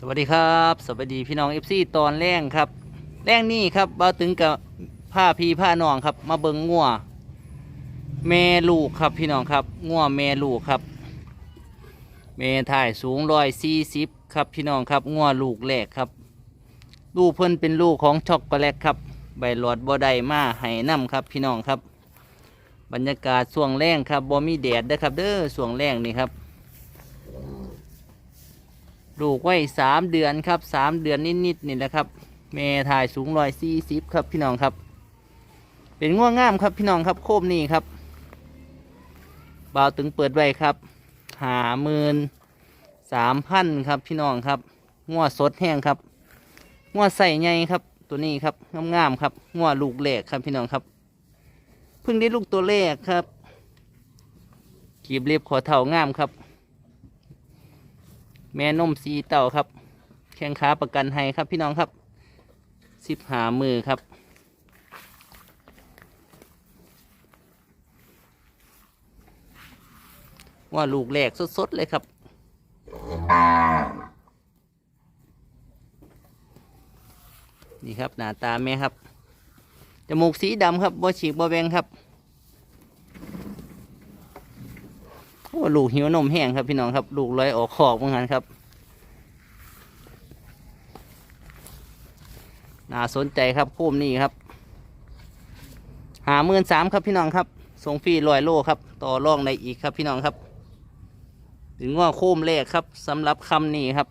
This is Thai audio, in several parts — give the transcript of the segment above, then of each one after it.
สวัสดีครับ สวัสดีพี่น้องเอฟซีตอนแรงครับแรงนี่ครับเบาตึงกับผ้าพีผ้าน้องครับ มาเบิงงัวแม่ลูกครับพี่น้องครับงัวแม่ลูกครับแม่ถ่ายสูงร้อยสี่สิบครับพี่น้องครับงัวลูกแรกครับ ลูกเพิ่นเป็นลูกของช็อกโกแลตครับ ใบหลอดบ่ได้มาให้น้ำครับพี่น้องครับ บรรยากาศช่วงแรงครับบ่มีแดดเด้อครับ เด้อช่วงแรงนี่ครับ ลูกไว้สามเดือนครับสามเดือนนิดๆนี่แหละครับแม่ถ่ายสูงร้อยสี่สิบครับพี่น้องครับ เป็นง่วงงามครับพี่น้องครับโคมนี่ครับบ่าวตึงเปิดไว้ครับหาหมื่นสามพันครับพี่น้องครับง่วสดแห้งครับง่วใส่ใหญ่ครับตัวนี้ครับงามๆครับง่วลูกแรกครับพี่น้องครับ เพิ่งได้ลูกตัวแรกครับกีบเรียบขอเท่างามครับ แม่นมสีเต่าครับ แข้งขาประกันให้ครับพี่น้องครับสิบหามือครับว่าลูกแรกสดๆ เลยครับ นี่ครับ หน้าตาแม่ครับ จมูกสีดำครับบ่ฉีกบ่แบงครับโอ้ ลูกหิวนมแห้งครับพี่น้องครับ ลูกลอยออกขอกเหมือนกันครับ น่าสนใจครับโคมนี่ครับหาหมื่นสามครับพี่น้องครับส่งฟรีลอยโลครับ ต่อรองในอีกครับพี่น้องครับ ถึงว่าโคมแรกครับสำหรับคำนี้ครับ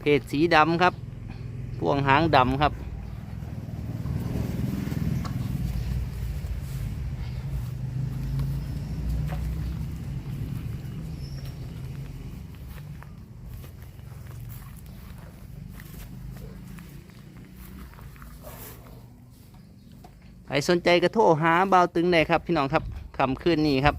เพศสีดำครับพวงหางดำครับ ใครสนใจก็โทรหาเบาตึงได้ครับ พี่น้องครับคำขึ้นนี้ครับ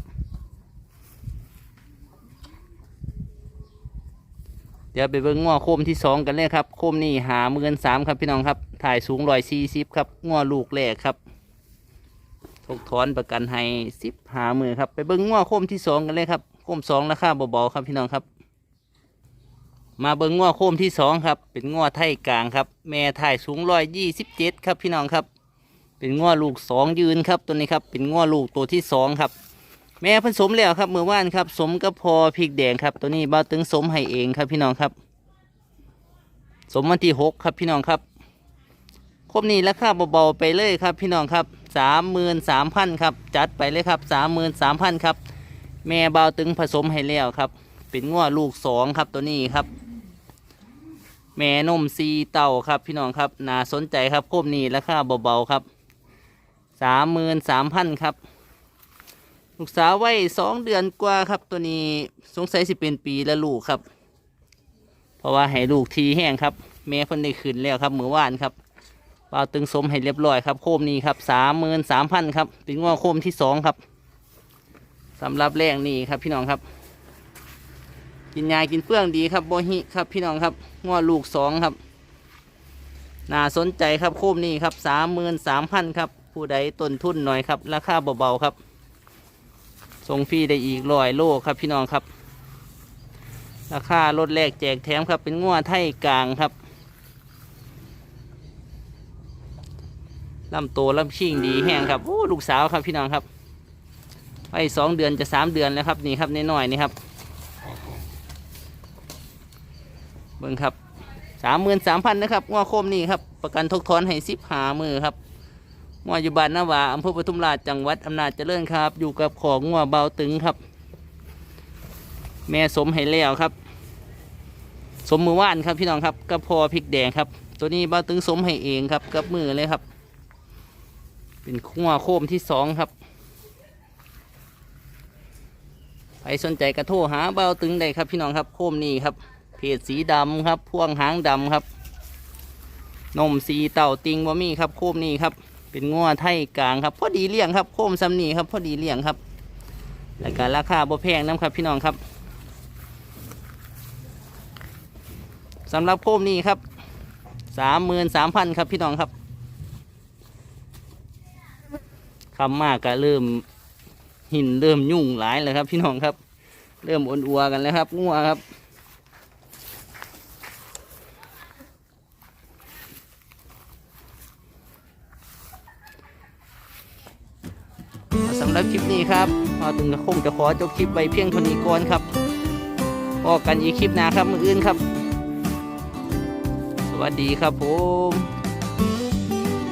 เดี๋ยวไปเบิ้งง้อโคมที่สองกันเลยครับ โคมนี่หาเมือนสามครับพี่น้องครับ ถ่ายสูงร้อยสี่สิบครับง้อลูกแรกครับทกถอนประกันให้สิบหามือครับ ไปเบิ้งง้อโคมที่สองกันเลยครับ โคมสองราคาเบาๆครับพี่น้องครับ มาเบิ้งง้อโคมที่สองครับ เป็นง้อไทยกลางครับ แม่ถ่ายสูงร้อยยี่สิบเจ็ดครับพี่น้องครับ เป็นง้อลูกสองยืนครับตัวนี้ครับเป็นง้อลูกตัวที่สองครับ แม่ผสมแล้วครับเมื่อวานครับ สมกับพอพริกแดงครับ ตัวนี้บ้าวตึงสมให้เองครับพี่น้องครับ สมวันที่หกครับพี่น้องครับครบนี้ราคาเบาๆไปเลยครับพี่น้องครับสามหมื่นสามพันครับจัดไปเลยครับสามหมื่นสามพันครับ แม่บ้าวตึงผสมให้แล้วครับ เป็นง้อลูกสองครับตัวนี้ครับแม่นมซีเต่าครับพี่น้องครับน่าสนใจครับครบนี้ราคาเบาๆครับ สามหมื่นสามพันครับ ลูกสาวไว้สองเดือนกว่าครับตัวนี้สงสัยสิเป็นปีละลูกครับ เพราะว่าให้ลูกทีแห้งครับ แม่เพิ่นได้ขึ้นแล้วครับมือวานครับเปล่าตึงสมให้เรียบร้อยครับโคมนี้ครับสามหมื่นสามพันครับเป็นว่าโคมที่สองครับสำหรับแรงนี่ครับพี่น้องครับ กินยากินเฟื่องดีครับโบฮิครับพี่น้องครับง้อลูกสองครับน่าสนใจครับโคมนี้ครับสามหมื่นสามพันครับ ผู้ใดต้นทุนหน่อยครับ ราคาเบาๆครับส่งฟรีได้อีกร้อยโลครับพี่น้องครับ ราคารถแรกแจกแถมครับ เป็นง้วไทยกลางครับลำโตลำชิ่งดีแห้งครับโอ้ลูกสาวครับพี่น้องครับไปสองเดือนจะสามเดือนแล้วครับนี่ครับน้อยๆนี่ครับเบิ่งครับสามหมื่นสามพันนะครับง้อโคมนี่ครับ ประกันทกทอนให้สิบหามือครับ ง้ออยู่บ้านนาวาอำเภอปทุมราชจังหวัดอำนาจเจริญครับ อยู่กับของง้อเบาตึงครับ แม่สมให้แล้วครับ สมมือว่านครับพี่น้องครับกับพอพริกแดงครับ ตัวนี้เบาตึงสมให้เองครับกับมือเลยครับ เป็นขั้วโคมที่สองครับใครสนใจกระโทรหาเบาตึงได้ครับพี่น้องครับโคมนี้ครับ เพจสีดำครับ พ่วงหางดำครับนมสีเต่าติงบะมี่ครับโคมนี้ครับ เป็นงัวไทยกลางครับพอดีเลี้ยงครับโค้มซ้ำนีครับพอดีเลี้ยงครับ แล้วก็ราคาบ่แพงน้ำครับพี่น้องครับสำหรับโค้มนี้ครับสามหมื่นสามพันครับพี่น้องครับคำมากก็เริ่มหินเริ่มยุ่งหลายเลยครับ พี่น้องครับ เริ่มอ่อนอัวกันแล้วครับงัวครับ สำหรับคลิปนี้ครับมาถึงคงจะขอจบคลิปไว้เพียงเท่านี้ก่อนครับพอกันอีกคลิปหน้าครับมืออื่นครับ สวัสดีครับผม